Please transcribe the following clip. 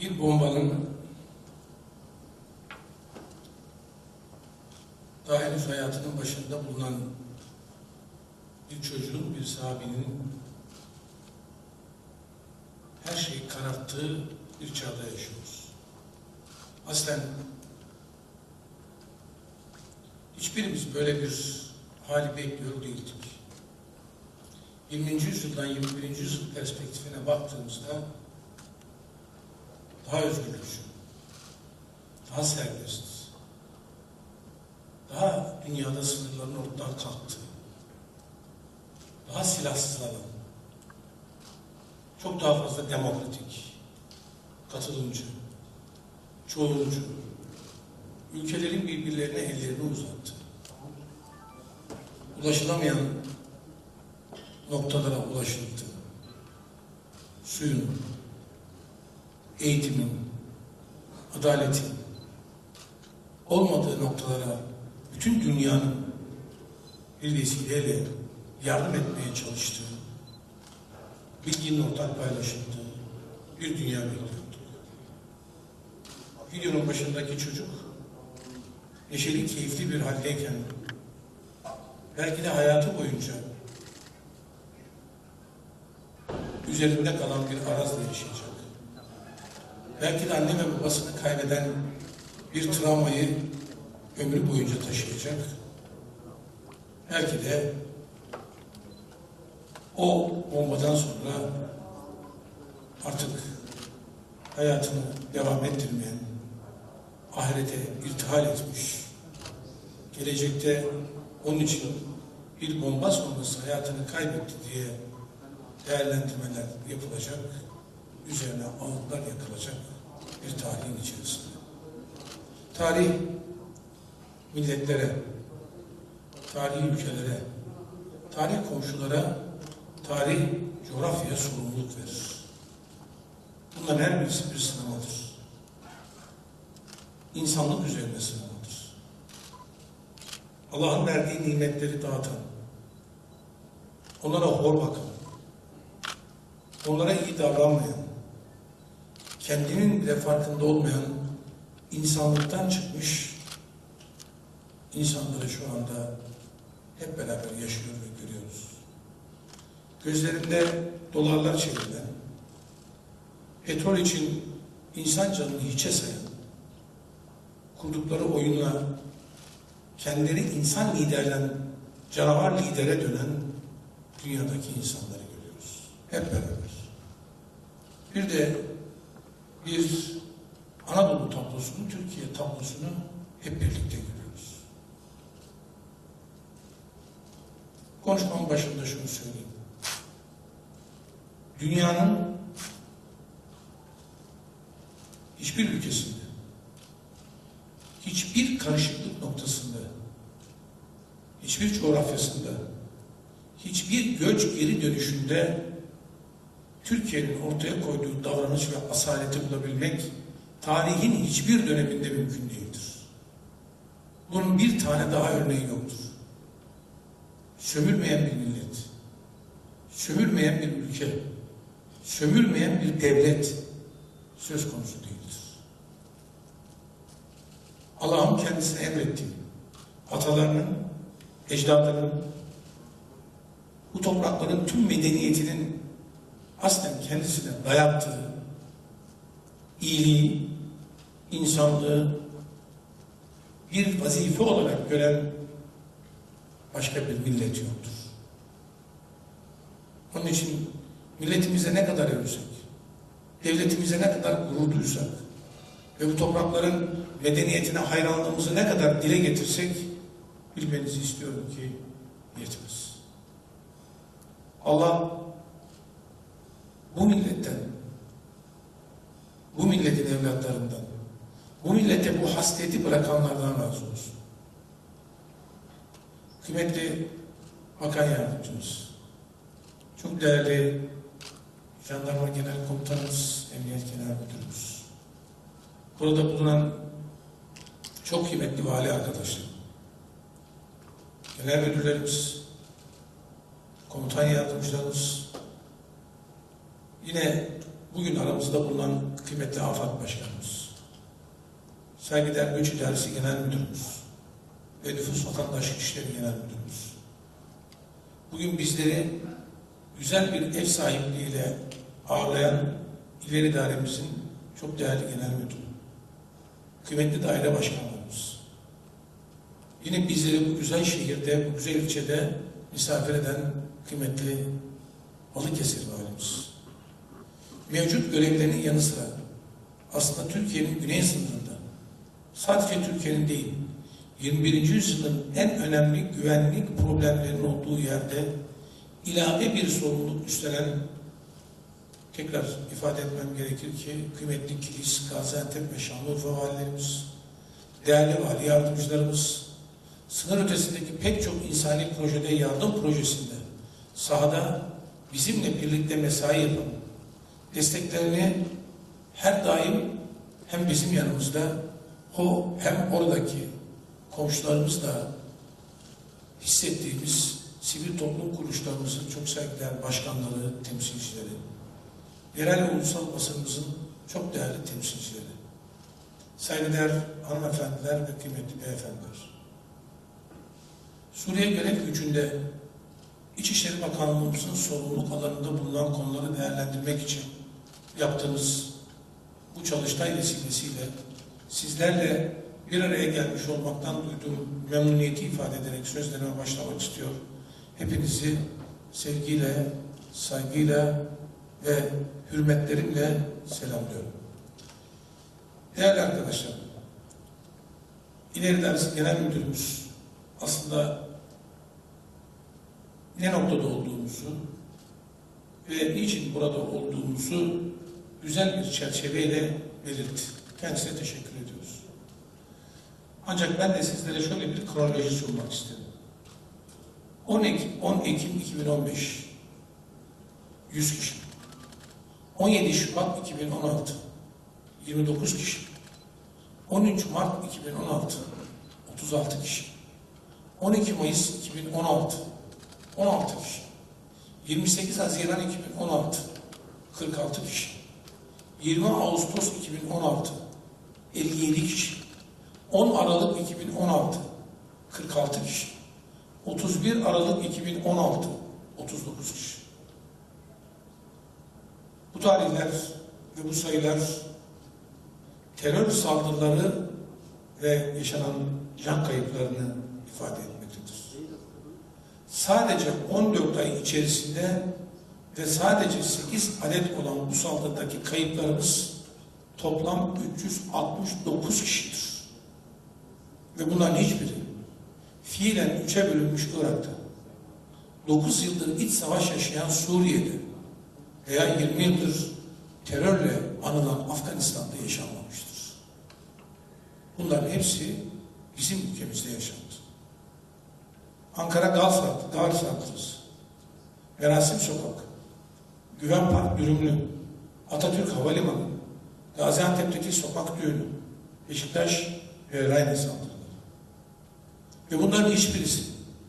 bir bombanın daha henüz hayatının başında bulunan bir çocuğun, bir sahabinin her şeyi kararttığı bir çağda yaşıyoruz. Aslen hiçbirimiz böyle bir hali bekliyor değildik. 20. yüzyıldan 21. yüzyıl perspektifine baktığımızda daha özgürlükçü, daha serbest, daha dünyada sınırların ortadan kalktığı, daha silahsızlanan, çok daha fazla demokratik, katılımcı, çoğulcu, ülkelerin birbirlerine ellerini uzattı. Ulaşılamayan noktalara ulaşıldı. Suyun, eğitimin, adaletin olmadığı noktalara bütün dünyanın bir vesileyle yardım etmeye çalıştığı, bilginin ortak paylaşıldığı bir dünya bekliyordu. Videonun başındaki çocuk neşeli, keyifli bir haldeyken belki de hayatı boyunca üzerinde kalan bir arazla yaşayacak. Belki de anne ve babasını kaybeden bir travmayı ömrü boyunca taşıyacak. Belki de o bombadan sonra artık hayatını devam ettirmeyen, ahirete irtihal etmiş, gelecekte onun için bir bomba sonrası hayatını kaybetti diye değerlendirmeler yapılacak, üzerine ağıtlar yakılacak bir tarihin içerisinde. Tarih milletlere, tarihi ülkelere, tarih komşulara, tarih coğrafyaya sorumluluk verir. Bunların her birisi bir sınavıdır. İnsanlık üzerine sınavıdır. Allah'ın verdiği nimetleri dağıtan, onlara hor bakan, onlara iyi davranmayan, kendinin bile farkında olmayan insanlıktan çıkmış insanları şu anda hep beraber yaşıyor ve görüyoruz. Gözlerinde dolarlar çevrilen, petrol için insan canını hiçe sayan, kurdukları oyunla kendileri insan liderden canavar lidere dönen dünyadaki insanları görüyoruz. Hep beraber. Bir de bir Anadolu tablosunu, Türkiye tablosunu hep birlikte görüyoruz. Konuşmamın başında şunu söyleyeyim. Dünyanın hiçbir ülkesinde, hiçbir karışıklık noktasında, hiçbir coğrafyasında, hiçbir göç geri dönüşünde Türkiye'nin ortaya koyduğu davranış ve asaleti bulabilmek tarihin hiçbir döneminde mümkün değildir. Bunun bir tane daha örneği yoktur. Sömürmeyen bir millet, sömürmeyen bir ülke, sömürmeyen bir devlet söz konusu değildir. Allah'ın kendisine emrettiği, atalarının, ecdadının, bu toprakların tüm medeniyetinin aslen kendisine dayattığı iyiliği, insanlığı bir vazife olarak gören başka bir millet yoktur. Onun için milletimize ne kadar övsek, devletimize ne kadar gurur duysak ve bu toprakların medeniyetine hayranlığımızı ne kadar dile getirsek bilmenizi istiyorum ki yetmez. Allah bu milletten, bu milletin evlatlarından, bu millete bu hasreti bırakanlardan razı olsun. Kıymetli Bakan Yardımcımız, çok değerli Jandarma Genel Komutanımız, Emniyet Genel Müdürümüz, burada bulunan çok kıymetli vali arkadaşlar, genel müdürlerimiz, komutan yardımcılarımız, yine bugün aramızda bulunan kıymetli AFAD Başkanımız, saygıdeğer Göç İdaresi Genel Müdürümüz ve Nüfus Vatandaşlık İşleri Genel Müdürümüz, bugün bizleri güzel bir ev sahipliğiyle ağırlayan İleri İdaremizin çok değerli genel müdürü, kıymetli daire başkanlarımız, yine bizleri bu güzel şehirde, bu güzel ilçede misafir eden kıymetli Balıkesir valimiz, mevcut görevlerinin yanı sıra aslında Türkiye'nin güney sınırında, sadece Türkiye'nin değil, 21. yüzyılın en önemli güvenlik problemlerinin olduğu yerde ilave bir sorumluluk üstlenen tekrar ifade etmem gerekir ki kıymetli Kilis, Gaziantep ve Şanlıurfa valilerimiz, değerli vali yardımcılarımız, sınır ötesindeki pek çok insani projede yardım projesinde sahada bizimle birlikte mesai yapan, desteklerini her daim hem bizim yanımızda o hem oradaki komşularımızla hissettiğimiz sivil toplum kuruluşlarımızın çok saygıdeğer başkanları, temsilcileri, yerel ve ulusal basınımızın çok değerli temsilcileri, saygıdeğer hanımefendiler ve kıymetli beyefendiler. Suriye görev gücünde İçişleri Bakanlığımızın sorumluluk alanında bulunan konuları değerlendirmek için yaptığımız bu çalıştay vesilesiyle sizlerle bir araya gelmiş olmaktan duyduğum memnuniyeti ifade ederek sözlerime başlamak istiyor. Hepinizi sevgiyle, saygıyla ve hürmetlerimle selamlıyorum. Değerli arkadaşlar, İleri Dersi Genel Müdürümüz aslında ne noktada olduğumuzu ve niçin burada olduğumuzu güzel bir çerçeveyle belirtti. Kendisine teşekkür ediyoruz. Ancak ben de sizlere şöyle bir kronoloji sunmak istedim. 10 Ekim, 10 Ekim 2015 100 kişi. 17 Şubat 2016 29 kişi. 13 Mart 2016 36 kişi. 12 Mayıs 2016 16 kişi. 28 Haziran 2016 46 kişi. 20 Ağustos 2016 57 kişi. 10 Aralık 2016 46 kişi. 31 Aralık 2016 39 kişi. Bu tarihler ve bu sayılar terör saldırıları ve yaşanan can kayıplarını ifade etmektedir. Sadece 14 ay içerisinde ve sadece 8 adet olan bu saldırıdaki kayıplarımız toplam 369 kişidir. Ve bunların hiçbiri fiilen üçe bölünmüş Irak'ta, 9 yıldır iç savaş yaşayan Suriye'de veya 20 yıldır terörle anılan Afganistan'da yaşanmamıştır. Bunların hepsi bizim ülkemizde yaşandı. Ankara Galsat, Galsat'ız. Merasim Sokak, Güven Park Dürümlü, Atatürk Havalimanı, Gaziantep'teki sokak düğünü, Beşiktaş ve Rayne saldırıları. Ve bunların hiçbirisi